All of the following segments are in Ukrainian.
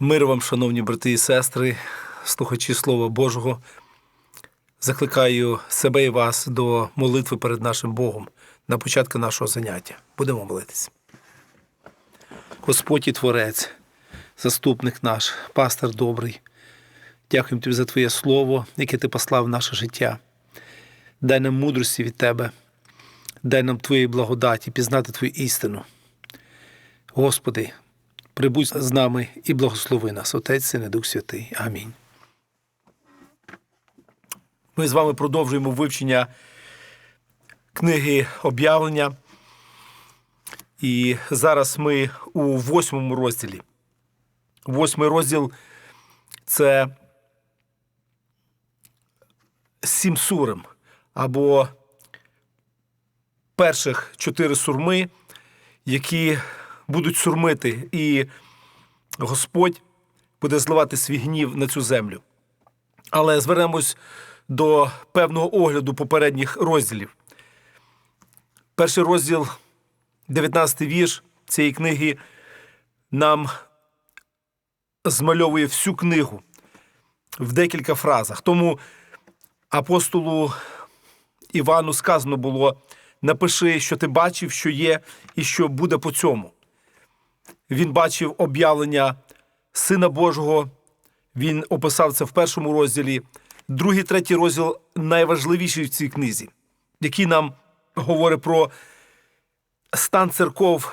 Мир вам, шановні брати і сестри, слухачі Слова Божого. Закликаю себе і вас до молитви перед нашим Богом на початку нашого заняття. Будемо молитися. Господь і Творець, заступник наш, пастор добрий. Дякуємо тобі за Твоє Слово, яке ти послав в наше життя. Дай нам мудрості від Тебе, дай нам Твоєї благодаті, пізнати Твою істину. Господи, прибудь з нами і благослови нас, Отець, Син і Дух Святий. Амінь. Ми з вами продовжуємо вивчення книги об'явлення. І зараз ми у восьмому розділі. Восьмий розділ це сім сурем, або перших чотири сурми, які будуть сурмити, і Господь буде зливати свій гнів на цю землю. Але звернемось до певного огляду попередніх розділів. Перший розділ, 19 вірш цієї книги, нам змальовує всю книгу в декілька фразах. Тому апостолу Івану сказано було: напиши, що ти бачив, що є, і що буде по цьому. Він бачив об'явлення Сина Божого, він описав це в першому розділі. Другий, третій розділ найважливіший в цій книзі, який нам говорить про стан церков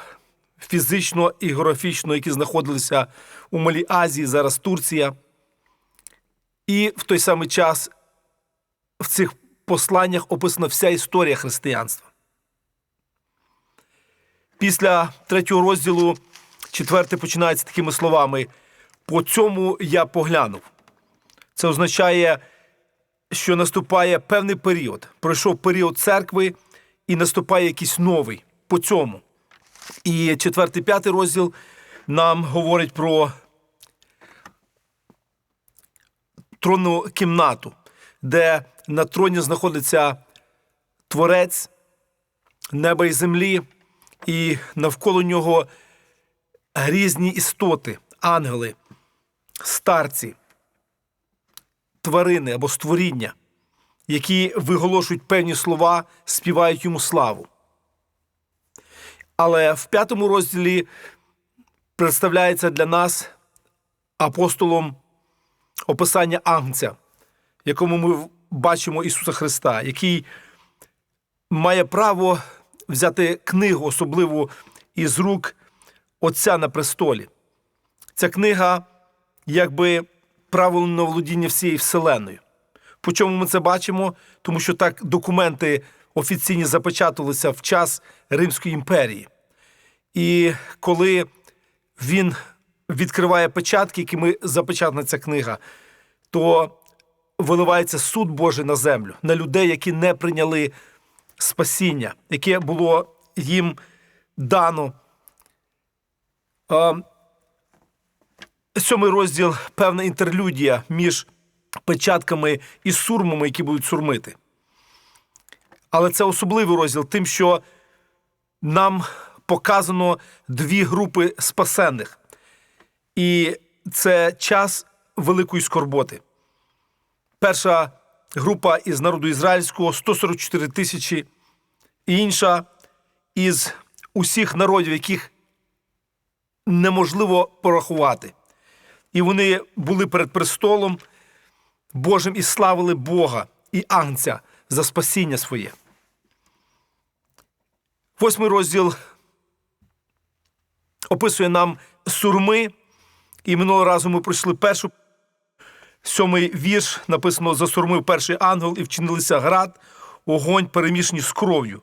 фізично і географічно, які знаходилися у Малій Азії, зараз Турція. І в той самий час в цих посланнях описана вся історія християнства. Після третього розділу четвертий починається такими словами: по цьому я поглянув. Це означає, що наступає певний період. Пройшов період церкви і наступає якийсь новий по цьому. І четвертий, п'ятий розділ нам говорить про тронну кімнату, де на троні знаходиться творець неба і землі, і навколо нього різні істоти, ангели, старці, тварини або створіння, які виголошують певні слова, співають йому славу. Але в п'ятому розділі представляється для нас апостолом описання Агнця, якому ми бачимо Ісуса Христа, який має право взяти книгу, особливо із рук Отця на престолі. Ця книга, якби правило на володіння всією Вселеною. По чому ми це бачимо? Тому що так документи офіційні запечатувалися в час Римської імперії. І коли він відкриває печатки, якими запечатана ця книга, то виливається суд Божий на землю, на людей, які не прийняли спасіння, яке було їм дано. Сьомий розділ певна інтерлюдія між печатками і сурмами, які будуть сурмити. Але це особливий розділ, тим, що нам показано дві групи спасенних. І це час великої скорботи. Перша група із народу ізраїльського 144 тисячі, інша із усіх народів, яких неможливо порахувати. І вони були перед престолом Божим і славили Бога і Агнця за спасіння своє. Восьмий розділ описує нам сурми, і минулого разу ми пройшли першу. Сьомий вірш написано: засурмив перший ангел, і вчинилися град, огонь, перемішані з кров'ю,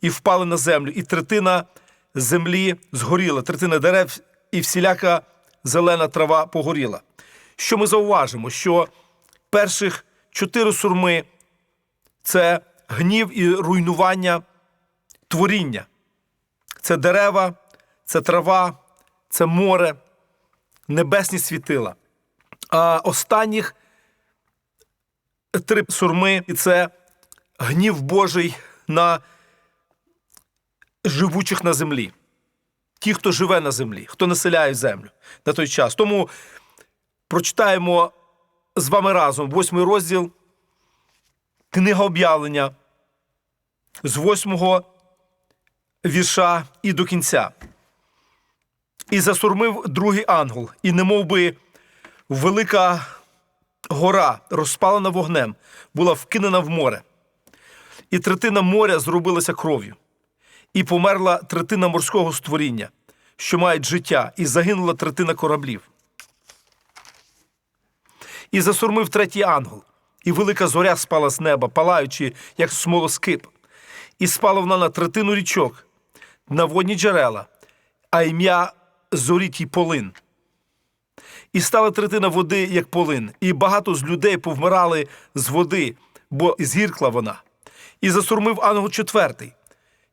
і впали на землю, і третина землі згоріла, третина дерев і всіляка зелена трава погоріла. Що ми зауважимо? Що перших чотири сурми це гнів і руйнування творіння. Це дерева, це трава, це море, небесні світила. А останніх три сурми і це гнів Божий на живучих на землі. ті, хто живе на землі, хто населяє землю на той час. Тому прочитаємо з вами разом восьмий розділ Книга об'явлення з восьмого вірша і до кінця. І засурмив другий ангел, і немов би велика гора, розпалена вогнем, була вкинена в море. І третина моря зробилася кров'ю, і померла третина морського створіння, що мають життя, і загинула третина кораблів. І засурмив третій ангел, і велика зоря спала з неба, палаючи, як смолоскип, і спала вона на третину річок, на водні джерела, а ім'я зорі тій полин. І стала третина води, як полин, і багато з людей повмирали з води, бо згіркла вона. І засурмив ангел четвертий,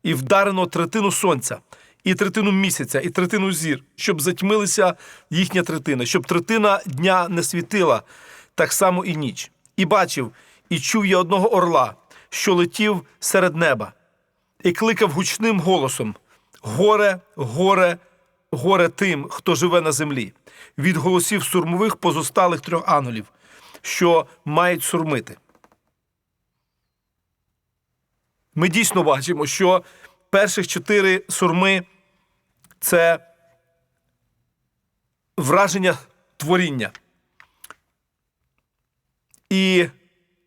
і вдарено третину сонця, і третину місяця, і третину зір, щоб затьмилися їхня третина, щоб третина дня не світила, так само і ніч. І бачив, і чув я одного орла, що летів серед неба, і кликав гучним голосом: Горе, горе, горе тим, хто живе на землі, від голосів сурмових позосталих трьох ангелів, що мають сурмити. Ми дійсно бачимо, що перших чотири сурми це враження творіння. І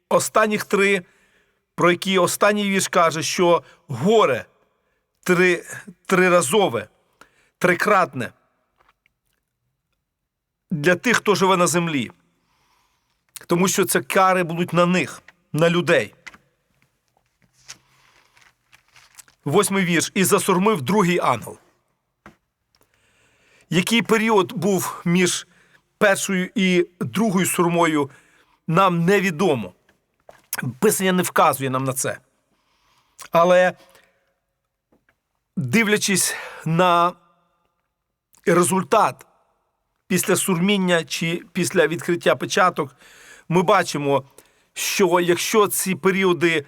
останніх три, про які останній вірш каже, що горе три, триразове, трикратне для тих, хто живе на землі. Тому що це кари будуть на них, на людей. Восьмий вірш. І засурмив другий ангел. Який період був між першою і другою сурмою, нам невідомо. Писання не вказує нам на це. Але дивлячись на результат після сурміння чи після відкриття печаток, ми бачимо, що якщо ці періоди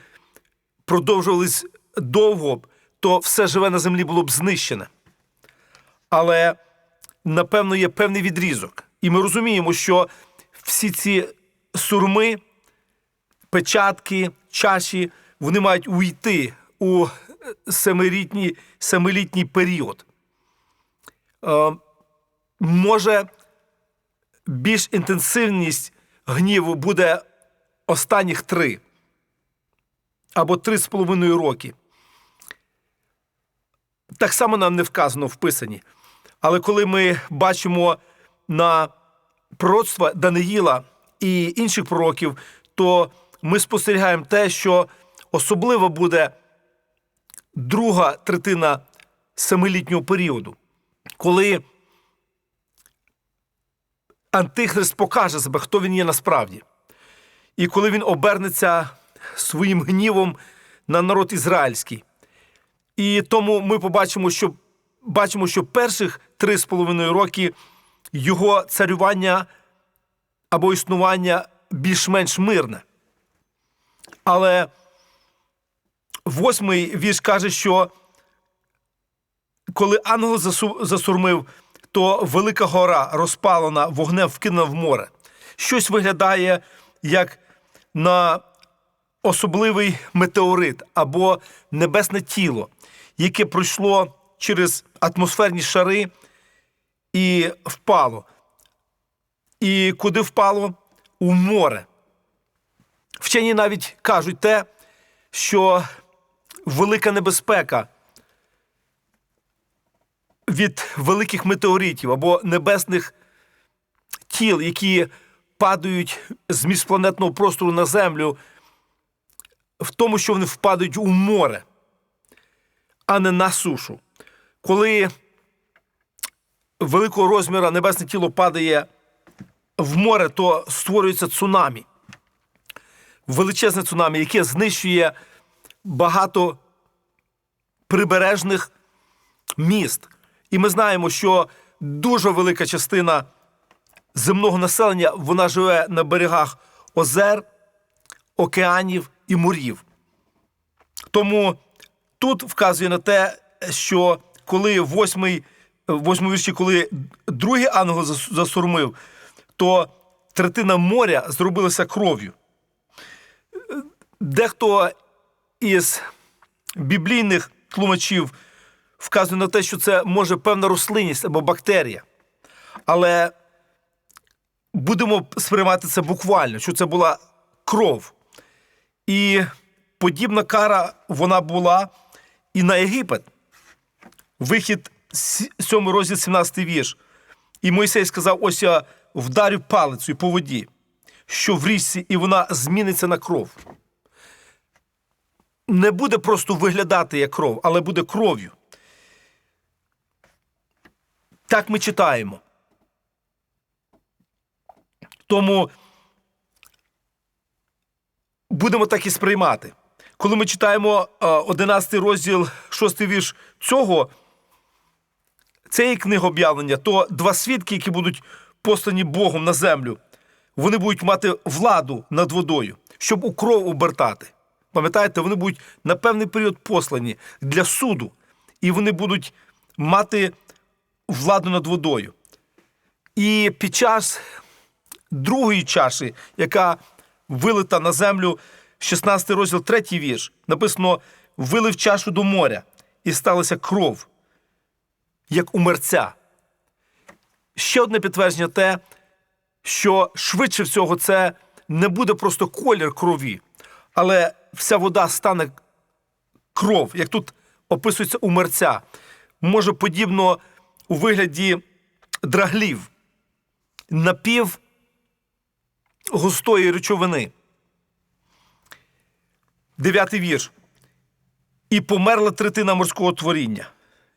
продовжувались довго, то все живе на землі було б знищене. Але, напевно, є певний відрізок. І ми розуміємо, що всі ці сурми, печатки, чаші, вони мають уйти у семилітній, семилітній період. Е, може, більш інтенсивність гніву буде останніх три або три з половиною роки. Так само нам не вказано в Писанні. Але коли ми бачимо на пророцтва Даниїла і інших пророків, то ми спостерігаємо те, що особливо буде друга третина семилітнього періоду, коли Антихрист покаже себе, хто він є насправді. І коли він обернеться своїм гнівом на народ ізраїльський. І тому ми побачимо, що бачимо, що перших три з половиною роки його царювання або існування більш-менш мирне. Але восьмий вірш каже, що коли ангел засурмив, то велика гора розпалена вогнем вкинена в море. Щось виглядає як на особливий метеорит або небесне тіло, яке пройшло через атмосферні шари і впало. І куди впало? У море. Вчені навіть кажуть те, що велика небезпека від великих метеоритів або небесних тіл, які падають з міжпланетного простору на Землю, в тому, що вони впадають у море, а не на сушу. Коли великого розміру небесне тіло падає в море, то створюється цунамі. Величезне цунамі, яке знищує багато прибережних міст. І ми знаємо, що дуже велика частина земного населення вона живе на берегах озер, океанів і морів. Тому тут вказує на те, що коли восьмий в восьмому вірші, коли другий ангел засурмив, то третина моря зробилася кров'ю. Дехто із біблійних тлумачів вказує на те, що це може певна рослинність або бактерія. Але будемо сприймати це буквально, що це була кров. І подібна кара вона була і на Єгипет. Вихід 7 розділ 17 вірш. І Мойсей сказав: ось я вдарю палицею по воді, що в річці, і вона зміниться на кров. Не буде просто виглядати як кров, але буде кров'ю. Так ми читаємо. Тому будемо так і сприймати. Коли ми читаємо е, 11 розділ, 6 вірш цього, цієї книги об'явлення, то два свідки, які будуть послані Богом на землю, вони будуть мати владу над водою, щоб у кров обертати. Пам'ятаєте, вони будуть на певний період послані для суду, і вони будуть мати владу над водою. І під час другої чаші, яка вилита на землю, 16 розділ, 3 вірш, написано: вилив чашу до моря, і сталася кров, як у мерця. Ще одне підтвердження те, що швидше всього це не буде просто колір крові, але вся вода стане кров, як тут описується у мерця. Може подібно у вигляді драглів, напів густої речовини. Дев'ятий вірш. І померла третина морського творіння,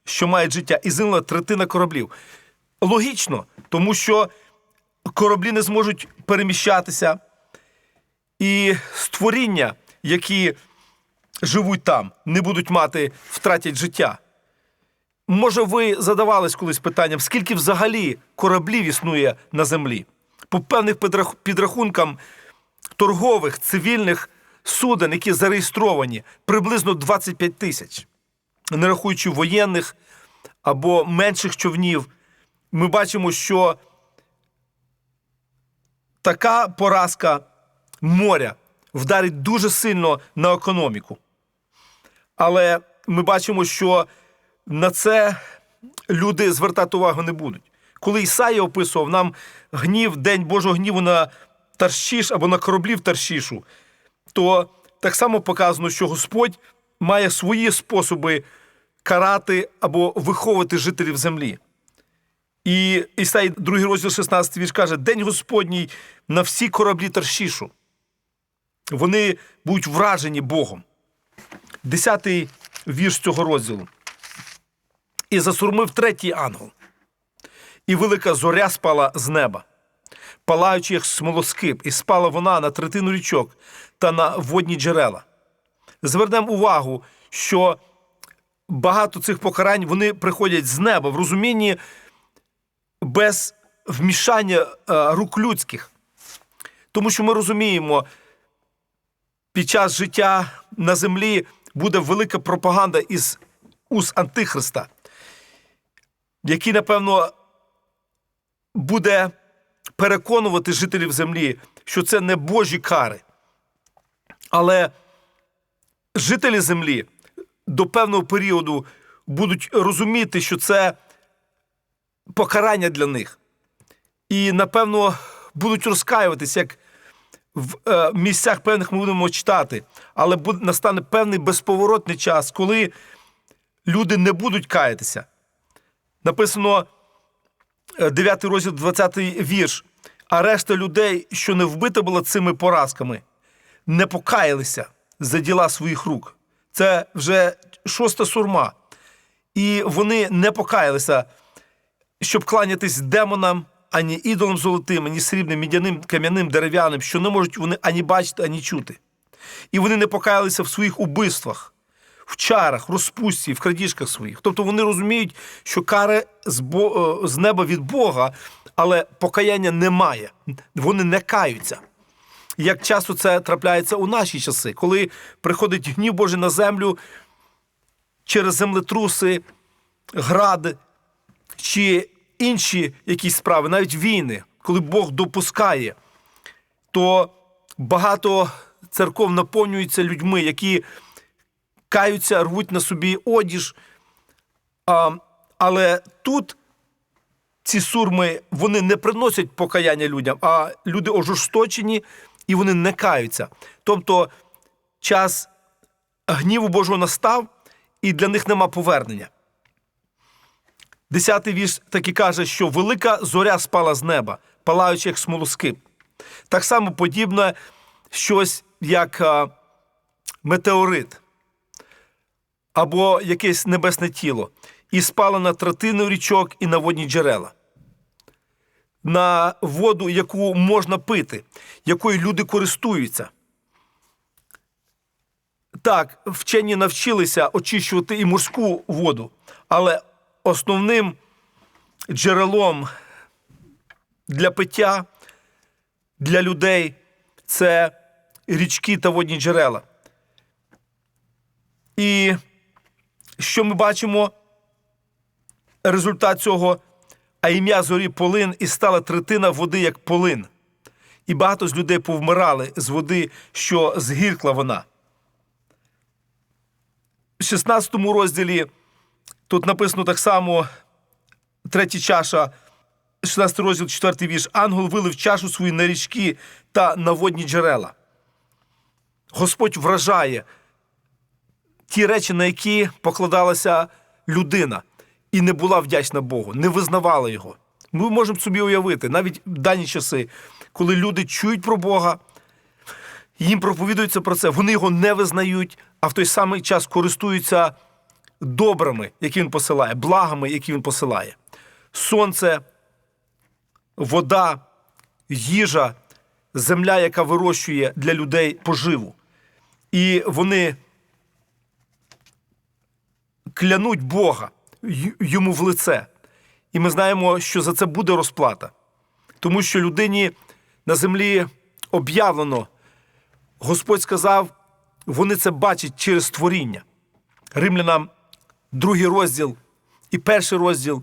що має життя, і згинула третина кораблів. Логічно, тому що кораблі не зможуть переміщатися, і створіння, які живуть там, не будуть мати, втратять життя. Може, ви задавались колись питанням, скільки взагалі кораблів існує на землі? По певних підрахункам торгових, цивільних суден, які зареєстровані, приблизно 25 тисяч, не рахуючи воєнних або менших човнів, ми бачимо, що така поразка моря вдарить дуже сильно на економіку. Але ми бачимо, що на це люди звертати увагу не будуть. Коли Ісаїя описував нам гнів, день Божого гніву на Таршіш або на кораблів Таршішу, то так само показано, що Господь має свої способи карати або виховувати жителів землі. І Ісаї, 2 розділ 16 вірш каже: День Господній на всі кораблі Таршішу. Вони будуть вражені Богом. Десятий вірш цього розділу. І засурмив третій ангел, і велика зоря спала з неба, палаючи, як смолоскип, і спала вона на третину річок та на водні джерела. Звернемо увагу, що багато цих покарань вони приходять з неба в розумінні без вмішання е, рук людських. Тому що ми розуміємо, під час життя на землі буде велика пропаганда із уст Антихриста, який, напевно, буде переконувати жителів землі, що це не Божі кари. Але жителі землі до певного періоду будуть розуміти, що це покарання для них. І, напевно, будуть розкаюватись, як в е, місцях певних ми будемо читати, але настане певний безповоротний час, коли люди не будуть каятися. Написано 9 розділ, 20 вірш. А решта людей, що не вбита була цими поразками, не покаялися за діла своїх рук. Це вже шоста сурма. І вони не покаялися, щоб кланятись демонам, ані ідолам золотим, ані срібним, мідяним, кам'яним, дерев'яним, що не можуть вони ані бачити, ані чути. І вони не покаялися в своїх убивствах, в чарах, розпусті, в крадіжках своїх. Тобто вони розуміють, що кари з, Бо... е, з неба від Бога, але покаяння немає. Вони не каються. Як часто це трапляється у наші часи, коли приходить гнів Божий на землю через землетруси, гради, чи інші якісь справи, навіть війни, коли Бог допускає, то багато церков наповнюються людьми, які каються, рвуть на собі одіж. А, але тут ці сурми вони не приносять покаяння людям, а люди ожорсточені і вони не каються. Тобто час гніву Божого настав, і для них нема повернення. Десятий вірш таки каже, що велика зоря спала з неба, палаючи як смолоскип. Так само подібне щось як а, метеорит або якесь небесне тіло, і спало на третину річок і на водні джерела. На воду, яку можна пити, якою люди користуються. Так, вчені навчилися очищувати і морську воду, але основним джерелом для пиття для людей це річки та водні джерела. І що ми бачимо? Результат цього, а ім'я зорі полин, і стала третина води, як полин. І багато з людей повмирали з води, що згіркла вона. В 16 розділі тут написано так само третя чаша, 16 розділ, 4 вірш. Ангел вилив чашу свою на річки та на водні джерела. Господь вражає ті речі, на які покладалася людина, і не була вдячна Богу, не визнавала його. Ми можемо собі уявити, навіть в дані часи, коли люди чують про Бога, їм проповідується про це, вони його не визнають, а в той самий час користуються добрими, які він посилає, благами, які він посилає. Сонце, вода, їжа, земля, яка вирощує для людей поживу. І вони клянуть Бога йому в лице. І ми знаємо, що за це буде розплата. Тому що людині на землі об'явлено, Господь сказав, вони це бачать через творіння. Римлянам другий розділ і перший розділ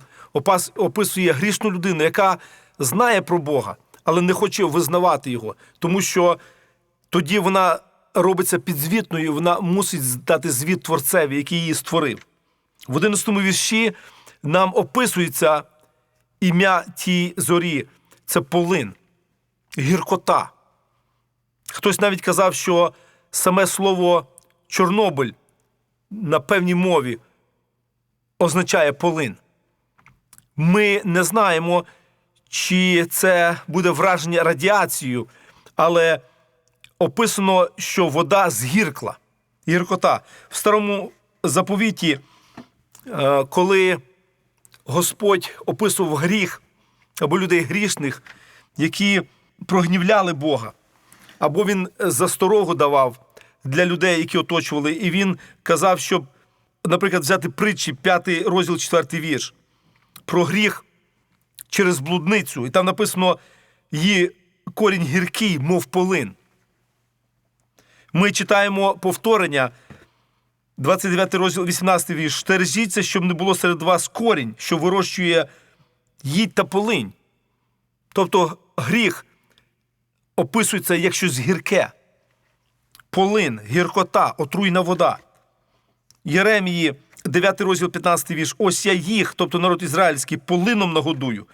описує грішну людину, яка знає про Бога, але не хоче визнавати його, тому що тоді вона робиться підзвітною, вона мусить дати звіт Творцеві, який її створив. В 11 вірші нам описується ім'я тій зорі це полин, гіркота. Хтось навіть казав, що саме слово Чорнобиль на певній мові означає полин. Ми не знаємо, чи це буде враження радіацією, але описано, що вода згіркла. Гіркота. В старому заповіті, коли Господь описував гріх або людей грішних, які прогнівляли Бога, або він засторогу давав для людей, які оточували, і він казав, щоб, наприклад, взяти притчі, 5 розділ, 4 вірш, про гріх через блудницю. І там написано її корінь гіркий, мов полин. Ми читаємо повторення, 29 розділ, 18 вірш. Стережіться, щоб не було серед вас корінь, що вирощує їдь та полинь. Тобто гріх описується як щось гірке. Полин, гіркота, отруйна вода. Єремії, 9 розділ, 15 вірш. Ось я їх, тобто народ ізраїльський, полином нагодую,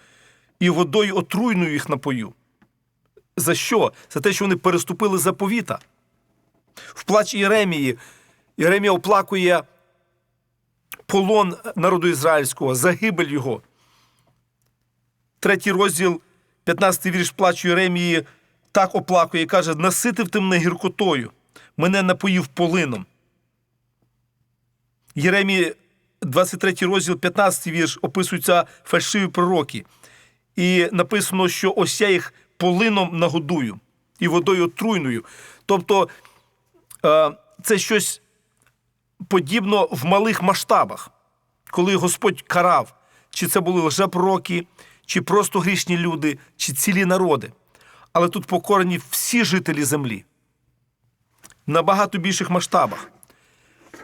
і водою отруйною їх напою. За що? За те, що вони переступили заповіта. В плачі Єремії Єремія оплакує полон народу ізраїльського, загибель його. Третій розділ, 15 вірш плачу Єремії, так оплакує каже: наситив ти мене гіркотою, мене напоїв полином. Єремії, 23 розділ, 15 вірш, описуються фальшиві пророки. І написано, що ось я їх полином нагодую і водою отруйною. Тобто е, це щось подібно в малих масштабах, коли Господь карав, чи це були лжепророки, чи просто грішні люди, чи цілі народи. Але тут покорені всі жителі землі в набагато більших масштабах.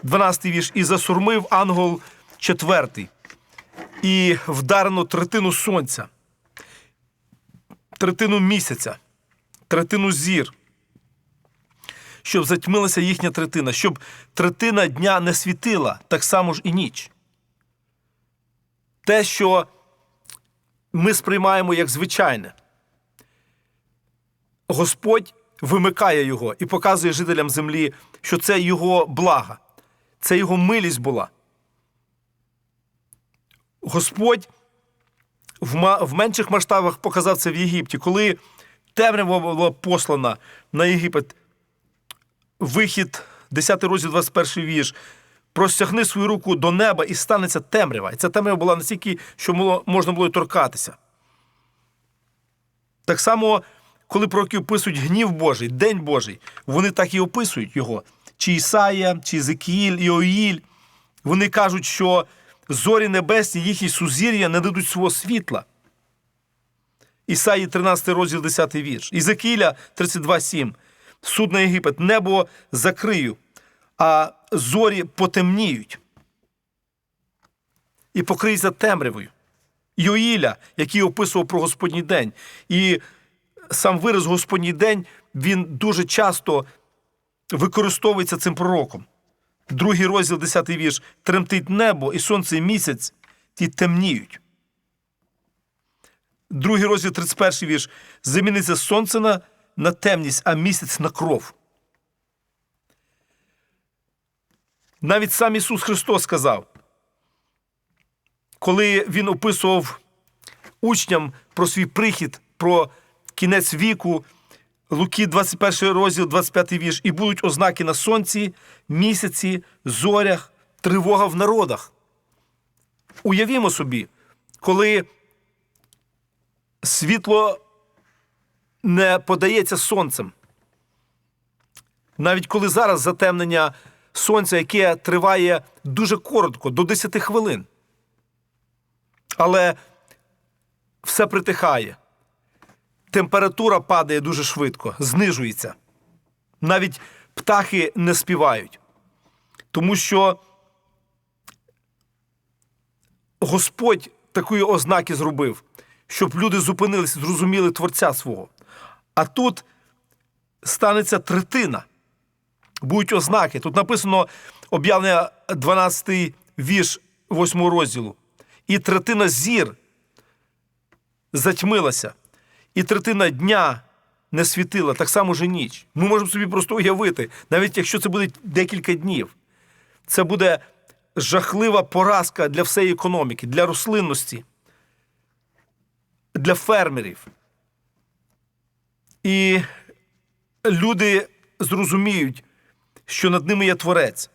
12 вірш. І засурмив ангел четвертий. і вдарено третину сонця, третину місяця, третину зір, щоб затьмилася їхня третина, щоб третина дня не світила, так само ж і ніч. Те, що ми сприймаємо як звичайне. Господь вимикає його і показує жителям землі, що це його блага, це його милість була. Господь в, менших масштабах показав це в Єгипті, коли темрява була послана на Єгипет. Вихід, 10 розділ, 21 вірш. Простягни свою руку до неба і станеться темрява. І ця темрява була настільки, що можна було й торкатися. Так само, коли пророки описують гнів Божий, День Божий, вони так і описують його. Чи Ісаїя, чи Зекіїль, Іоїль. Вони кажуть, що зорі небесні, їхні сузір'я не дадуть свого світла. Ісаї 13 розділ 10 вірш. Ізекіля 32,7. Суд на Єгипет. Небо закрию, а зорі потемніють. І покриється темрявою. Йоїля, який описував про Господній день. І сам вираз Господній день він дуже часто використовується цим пророком. Другий розділ, 10 вірш. Тремтить небо, і сонце і місяць ті темніють. Другий розділ, 31 вірш. Заміниться сонце на, на темність, а місяць на кров. Навіть сам Ісус Христос сказав, коли Він описував учням про свій прихід, про кінець віку, Луки, 21 розділ, 25 вірш, і будуть ознаки на сонці, місяці, зорях, тривога в народах. Уявімо собі, коли світло не подається сонцем. Навіть коли зараз затемнення сонця, яке триває дуже коротко, до 10 хвилин. Але все притихає. Температура падає дуже швидко, знижується. Навіть птахи не співають. Тому що Господь такої ознаки зробив, щоб люди зупинилися, зрозуміли Творця свого. А тут станеться третина. Будуть ознаки. Тут написано об'явлення 12 вірш 8 розділу. І третина зір затьмилася, і третина дня не світила, так само ж і ніч. Ми можемо собі просто уявити, навіть якщо це буде декілька днів, це буде жахлива поразка для всієї економіки, для рослинності, для фермерів. І люди зрозуміють, що над ними є творець.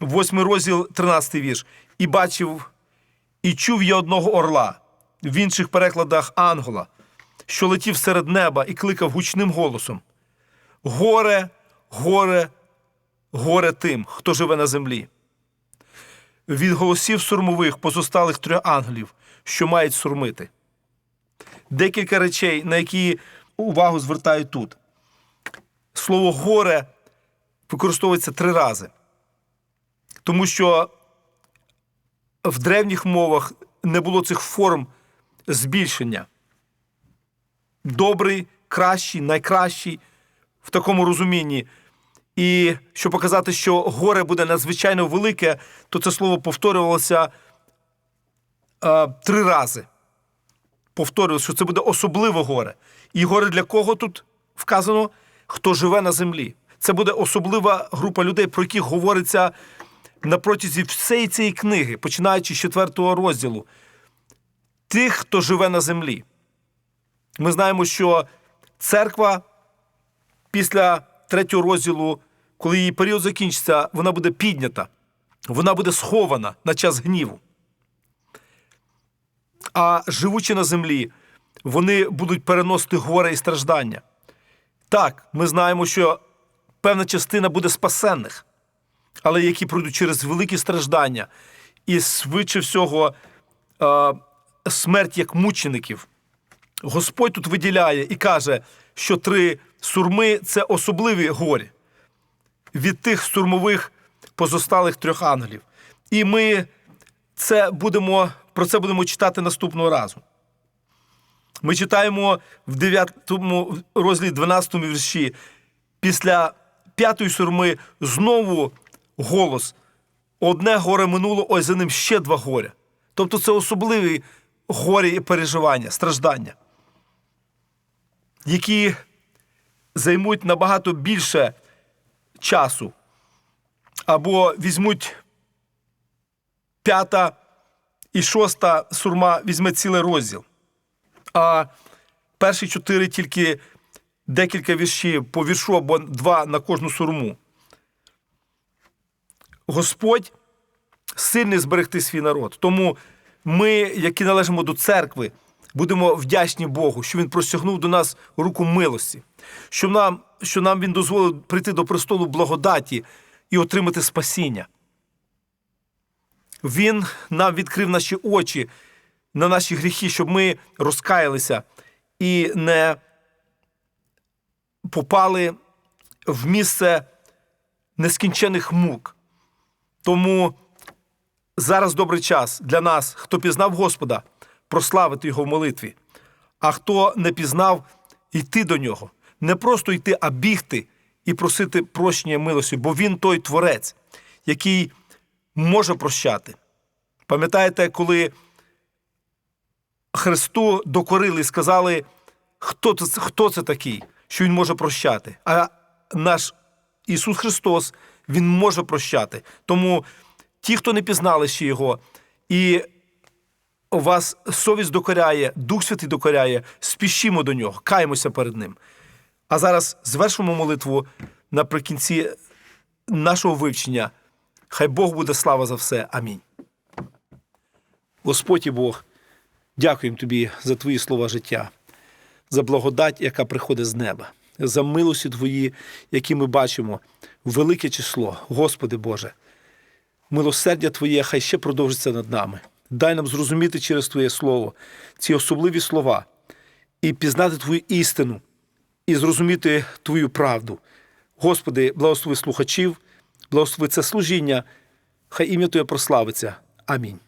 Восьмий розділ, 13 вірш. І бачив, і чув я одного орла, в інших перекладах ангела, що летів серед неба і кликав гучним голосом: Горе, горе, горе тим, хто живе на землі. Від голосів сурмових позосталих трьох ангелів, що мають сурмити. Декілька речей, на які увагу звертають тут. Слово горе використовується три рази. Тому що в древніх мовах не було цих форм збільшення. Добрий, кращий, найкращий в такому розумінні. І щоб показати, що горе буде надзвичайно велике, то це слово повторювалося е, три рази. Повторювалося, що це буде особливе горе. І горе для кого тут вказано? Хто живе на землі. Це буде особлива група людей, про яких говориться на протязі всієї цієї книги, починаючи з четвертого розділу. Тих, хто живе на землі. Ми знаємо, що церква після третього розділу, коли її період закінчиться, вона буде піднята, вона буде схована на час гніву. А живучи на землі, вони будуть переносити горе і страждання. Так, ми знаємо, що певна частина буде спасенних, але які пройдуть через великі страждання і швидше всього е, смерть як мучеників. Господь тут виділяє і каже, що три сурми це особливі горі від тих сурмових позосталих трьох ангелів. І ми це будемо про це будемо читати наступного разу. Ми читаємо в 9 розділі 12 вірші. Після п'ятої сурми знову голос. Одне горе минуло, ось за ним ще два горя. Тобто це особливі горі і переживання, страждання, які займуть набагато більше часу. Або візьмуть п'ята і шоста сурма візьме цілий розділ. А перші чотири тільки декілька віршів по віршу або два на кожну сурму. Господь сильний зберегти свій народ. Тому ми, які належимо до церкви, будемо вдячні Богу, що Він простягнув до нас руку милості, що нам, що нам Він дозволив прийти до престолу благодаті і отримати спасіння. Він нам відкрив наші очі на наші гріхи, щоб ми розкаялися і не попали в місце нескінчених мук. Тому зараз добрий час для нас, хто пізнав Господа, прославити Його в молитві, а хто не пізнав, йти до нього. Не просто йти, а бігти і просити прощення милості, бо Він той творець, який може прощати. Пам'ятаєте, коли Христу докорили і сказали, хто це, хто це такий, що Він може прощати. А наш Ісус Христос, Він може прощати. Тому ті, хто не пізнали ще Його, і вас совість докоряє, Дух Святий докоряє, спішімо до нього, каємося перед Ним. А зараз звершимо молитву наприкінці нашого вивчення. Хай Бог буде слава за все. Амінь. Господь і Бог, дякуємо Тобі за Твої слова життя, за благодать, яка приходить з неба, за милості Твої, які ми бачимо, велике число, Господи Боже. Милосердя Твоє хай ще продовжиться над нами. Дай нам зрозуміти через Твоє Слово ці особливі слова і пізнати Твою істину, і зрозуміти Твою правду. Господи, благослови слухачів, благослови це служіння, хай ім'я Твоє прославиться. Амінь.